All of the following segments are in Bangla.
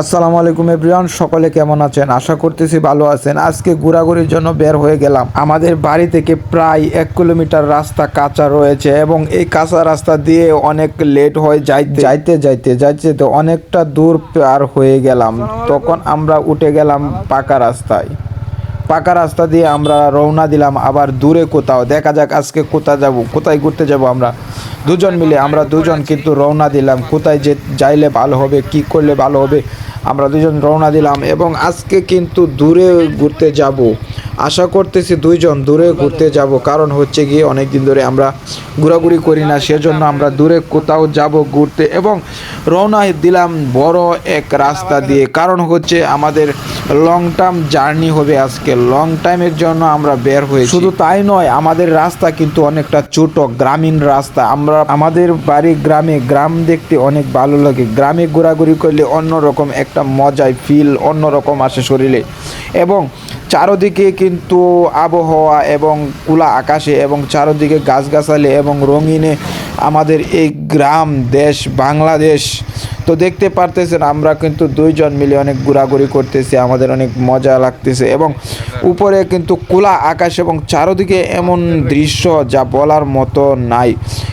আসসালামু আলাইকুম এভরিওয়ান, সকলে কেমন আছেন? আশা করতেছি ভালো আছেন। আজকে ঘোরাঘুরির জন্য বের হয়ে গেলাম। আমাদের বাড়ি থেকে প্রায় এক কিলোমিটার রাস্তা কাঁচা রয়েছে এবং এই কাঁচা রাস্তা দিয়ে অনেক লেট হয়ে যাইতে যাইতে যাইতে যাইতে তো অনেকটা দূর পার হয়ে গেলাম। তখন আমরা উঠে গেলাম পাকা রাস্তায়। পাকা রাস্তা দিয়ে আমরা রওনা দিলাম আবার দূরে কোথাও। দেখা যাক আজকে কোথায় যাব, কোথায় ঘুরতে যাব আমরা। দুজন মিলে আমরা দুজন কিন্তু রওনা দিলাম। কোথায় যে যাইলে ভালো হবে, কি করলে ভালো হবে, আমরা দুজন রওনা দিলাম এবং আজকে কিন্তু দূরে ঘুরতে যাব। আশা করতেছি দুইজন দূরে ঘুরতে যাব। কারণ হচ্ছে গিয়ে অনেক দিন ধরে আমরা ঘোরাঘুরি করি না, সেজন্য আমরা দূরে কোথাও যাব ঘুরতে এবং রওনা দিলাম বড় এক রাস্তা দিয়ে। কারণ হচ্ছে আমাদের লং টার্ম জার্নি হবে আজকে। লং টাইমের জন্য আমরা বের হয়ে শুধু তাই নয়, আমাদের রাস্তা কিন্তু অনেকটা ছোট, গ্রামীণ রাস্তা। আমরা আমাদের বাড়ি গ্রামে, গ্রাম দেখতে অনেক ভালো লাগে। গ্রামে ঘোরাঘুরি করলে অন্যরকম একটা মজায় ফিল অন্যরকম আসে শরীরে। এবং চারদিকে কিন্তু আবহাওয়া এবং কুলা আকাশে এবং চারদিকে গাছগাছালি এবং রঙিনে আমাদের এই গ্রাম, দেশ, বাংলাদেশ। তো দেখতে পারতেছেন, আমরা কিন্তু দুইজন মিলে অনেক ঘোরাঘুরি করতেছি, আমাদের অনেক মজা লাগতেছে এবং উপরে কিন্তু খোলা আকাশ এবং চারদিকে এমন দৃশ্য যা বলার মতো নাই।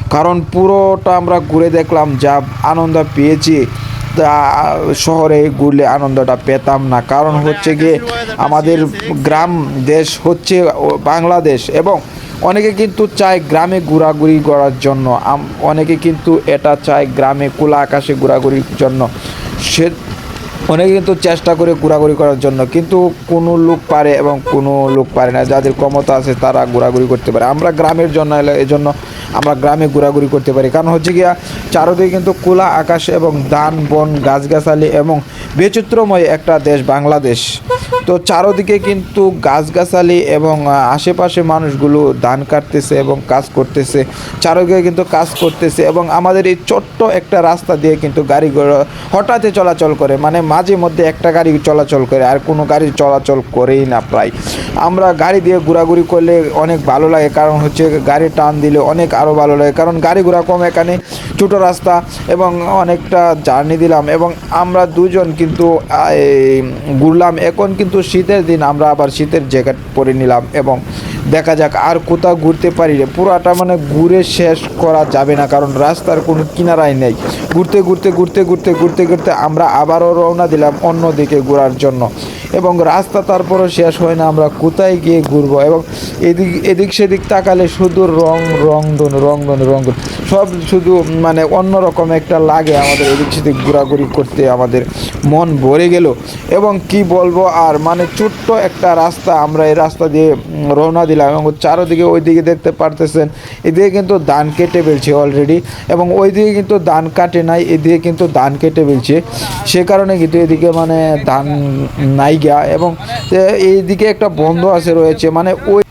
কারণ পুরোটা আমরা ঘুরে দেখলাম, যা আনন্দ পেয়েছি। শহরে ঘুরলে আনন্দটা পেতাম না। কারণ হচ্ছে গিয়ে আমাদের গ্রাম দেশ হচ্ছে বাংলাদেশ এবং অনেকে কিন্তু চায় গ্রামে ঘোরাঘুরি করার জন্য। অনেকে কিন্তু এটা চায় গ্রামে খোলা আকাশে ঘোরাঘুরির জন্য। সে অনেকে কিন্তু চেষ্টা করে ঘোরাঘুরি করার জন্য, কিন্তু কোনো লোক পারে এবং কোনো লোক পারে না। যাদের ক্ষমতা আছে তারা ঘোরাঘুরি করতে পারে। আমরা গ্রামের জন্য এই জন্য আমরা গ্রামে ঘোরাঘুরি করতে পারি। কারণ হচ্ছে গিয়া, চারদিকে কিন্তু খোলা আকাশ এবং ধান, বন, গাছগাছালি এবং বৈচিত্র্যময় একটা দেশ বাংলাদেশ। তো চারোদিকে কিন্তু গাছগাছালি এবং আশেপাশে মানুষগুলো ধান কাটতেছে এবং কাজ করতেছে। চারোদিকে কিন্তু কাজ করতেছে এবং আমাদের এই ছোট্ট একটা রাস্তা দিয়ে কিন্তু গাড়ি ঘোড়া হঠাৎই চলাচল করে। মানে মাঝে মধ্যে একটা গাড়ি চলাচল করে আর কোনো গাড়ি চলাচল করেই না প্রায়। আমরা গাড়ি দিয়ে ঘোরাঘুরি করলে অনেক ভালো লাগে, কারণ হচ্ছে গাড়ি টান দিলে অনেক আরও ভালো লাগে। কারণ গাড়ি ঘোড়া কম এখানে, ছোটো রাস্তা এবং অনেকটা জার্নি দিলাম এবং আমরা দুজন কিন্তু ঘুরলাম। এখন কিন্তু শীতের দিন, আমরা আবার শীতের জ্যাকেট পরে নিলাম এবং দেখা যাক আর কোথাও ঘুরতে পারি রে। পুরাটা মানে ঘুরে শেষ করা যাবে না, কারণ রাস্তার কোনো কিনারাই নেই। ঘুরতে ঘুরতে ঘুরতে ঘুরতে ঘুরতে ঘুরতে আমরা আবারও রওনা দিলাম অন্য দিকে ঘোরার জন্য। এবং রাস্তা তারপরও শেষ হয় না, আমরা কোথায় গিয়ে ঘুরবো? এবং এদিক এদিক সেদিক তাকালে শুধু রং রংধন রংধন রংধন সব শুধু মানে অন্যরকম একটা লাগে আমাদের এদিক সেদিক ঘোরাঘুরি করতে, আমাদের মন ভরে গেল। এবং কি বলব আর মানে ছোট্ট একটা রাস্তা আমরা এই রাস্তা দিয়ে রওনা দিলাম এবং চারোদিকে ওই দিকে দেখতে পারতেছেন, এদিকে কিন্তু ধান কেটে ফেলছে অলরেডি এবং ওই দিকে কিন্তু ধান কাটে নাই, এদিকে কিন্তু ধান কেটে ফেলছে। সে কারণে কিন্তু এদিকে মানে ধান নাই গা এবং এইদিকে একটা বন্ধ আছে রয়েছে মানে ওই